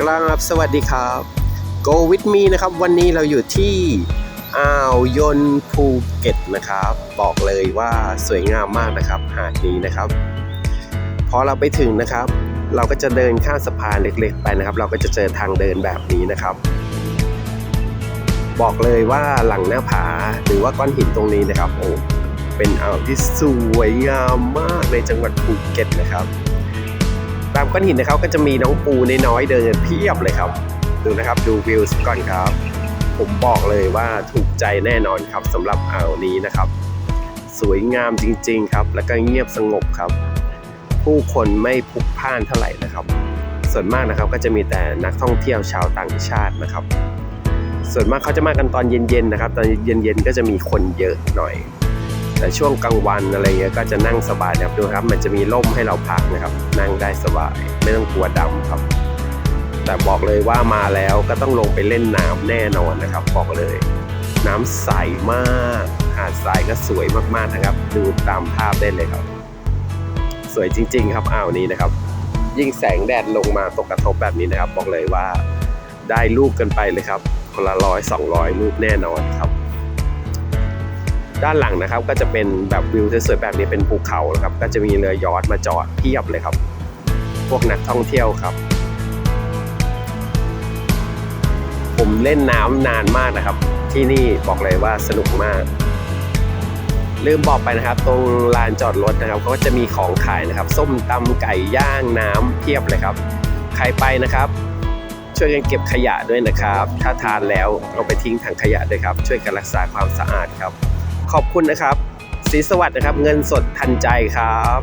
กราบสวัสดีครับ Go with me นะครับวันนี้เราอยู่ที่อ่าวยนภูเก็ตนะครับ บอกเลยว่าสวยงามมากนะครับหาดนี้นะครับ พอเราไปถึงนะครับ เราก็จะเดินข้ามสะพานเล็กๆ ไปนะครับ เราก็จะเจอทางเดินแบบนี้นะครับ บอกเลยว่าหลังหน้าผาหรือว่าก้อนหินตรงนี้นะครับโอ้เป็นอ่าวที่สวยงามมากในจังหวัดภูเก็ตนะครับามก้อนหินนะครับก็จะมีน้องปูน้อยเดินเพียบเลยครับ ดูนะครับดูวิวก่อนครับ ผมบอกเลยว่าถูกใจแน่นอนครับสำหรับอ่าวนี้นะครับ สวยงามจริง ๆ ครับ แล้วก็เงียบสงบครับ ผู้คนไม่พลุกพล่านเท่าไหร่นะครับ ส่วนมากนะครับก็จะมีแต่นักท่องเที่ยวชาวต่างชาตินะครับ ส่วนมากเขาจะมากันตอนเย็นๆนะครับ ตอนเย็นๆก็จะมีคนเยอะหน่อย แต่ช่วงกลางวันอะไรเงี้ยก็จะนั่งสบายนะครับดูครับ มันจะมีร่มให้เราพักนะครับ นั่งได้สบาย ไม่ต้องกลัวดำครับ แต่บอกเลยว่ามาแล้วก็ต้องลงไปเล่นน้ำแน่นอนนะครับ บอกเลย น้ำใสมากหาดทรายก็สวยมากๆนะครับ ดูตามภาพได้เลยครับ สวยจริง ๆ ครับอ่าวนี้นะครับ ยิ่งแสงแดดลงมาตกกระทบแบบนี้นะครับ บอกเลยว่าได้รูปกันไปเลยครับคนละร้อยสองร้อยรูปแน่นอนครับ ด้านหลังนะครับก็จะเป็นแบบวิวสวยๆแบบนี้เป็นภูเขานะครับ ก็จะมีเรือยอชต์มาจอดเพียบเลยครับ พวกนักท่องเที่ยวครับ ผมเล่นน้ำนานมากนะครับ ที่นี่บอกเลยว่าสนุกมาก ลืมบอกไปนะครับ ตรงลานจอดรถนะครับเขาก็จะมีของขายนะครับ ส้มตำไก่ย่างน้ำเพียบเลยครับ ใครไปนะครับช่วยกันเก็บขยะด้วยนะครับ ถ้าทานแล้วเอาไปทิ้งถังขยะด้วยครับ ช่วยกันรักษาความสะอาดครับ ขอบคุณนะครับสีสวัสดิ์นะครับ เงินสดทันใจครับ